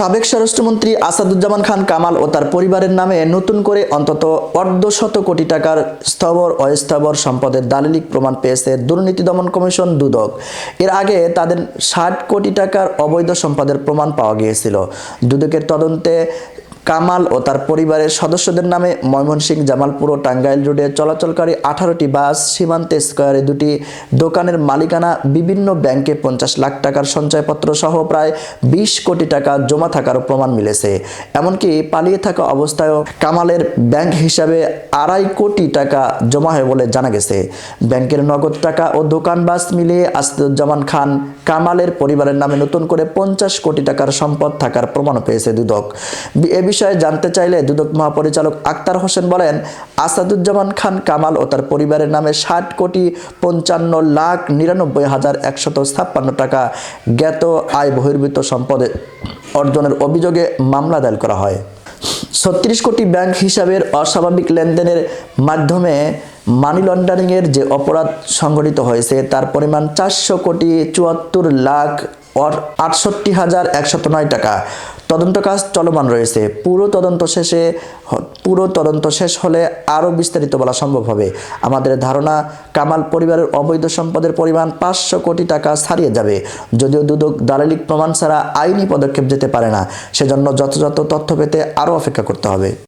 সাবেক স্বরাষ্ট্রমন্ত্রী আসাদুজ্জামান খান কামাল ও তার পরিবারের নামে নতুন করে অন্তত অর্ধশত কোটি টাকার স্থবর, অস্থবর সম্পদের দালিলিক প্রমাণ পেয়েছে দুর্নীতি দমন কমিশন দুদক। এর আগে তাদের ষাট কোটি টাকার অবৈধ সম্পদের প্রমাণ পাওয়া গিয়েছিল। দুদকের তদন্তে কামাল ও তার পরিবারের সদস্যদের নামে ময়মনসিংহ জামালপুর ও টাঙ্গাইল রোডে চলাচলকারী আঠারোটি বাস সীমান্তে স্কোয়ারে দুটি দোকানের মালিকানা বিভিন্ন ব্যাংকে পঞ্চাশ লাখ টাকার সঞ্চয়পত্র সহ প্রায় বিশ কোটি টাকা জমা থাকারও প্রমাণ মিলেছে। এমনকি পালিয়ে থাকা অবস্থায়ও কামালের ব্যাংক হিসাবে আড়াই কোটি টাকা জমা হয় বলে জানা গেছে। ব্যাংকের নগদ টাকা ও দোকান বাস মিলিয়ে আসাদুজ্জামান খান কামালের পরিবারের নামে নতুন করে পঞ্চাশ কোটি টাকার সম্পদ থাকার প্রমাণ পেয়েছে দুদক। এ বিষয়ে জানতে চাইলে দুদক মহাপরিচালক আক্তার হোসেন বলেন, আসাদুজ্জামান খান কামাল ও তার পরিবারের নামে ষাট কোটি পঞ্চান্ন লাখ নিরানব্বই হাজার একশত ছাপ্পান্ন টাকা জ্ঞাত আয় বহির্ভূত সম্পদে অর্জনের অভিযোগে মামলা দায়ের করা হয়। ছত্রিশ কোটি ব্যাংক হিসাবের অস্বাভাবিক লেনদেনের মাধ্যমে মানি লন্ডারিংয়ের যে অপরাধ সংঘটিত হয়েছে, তার পরিমাণ চারশো কোটি চুয়াত্তর লাখ আটষট্টি হাজার একশত নয় টাকা। তদন্ত কাজ চলমান রয়েছে। পুরো তদন্ত শেষে পুরো তদন্ত শেষ হলে আরও বিস্তারিত বলা সম্ভব হবে। আমাদের ধারণা, কামাল পরিবারের অবৈধ সম্পদের পরিমাণ পাঁচশো কোটি টাকা ছাড়িয়ে যাবে। যদিও দুদক দালালিক প্রমাণ ছাড়া আইনি পদক্ষেপ যেতে পারে না। সেজন্য যথাযথ তথ্য পেতে আরও অপেক্ষা করতে হবে।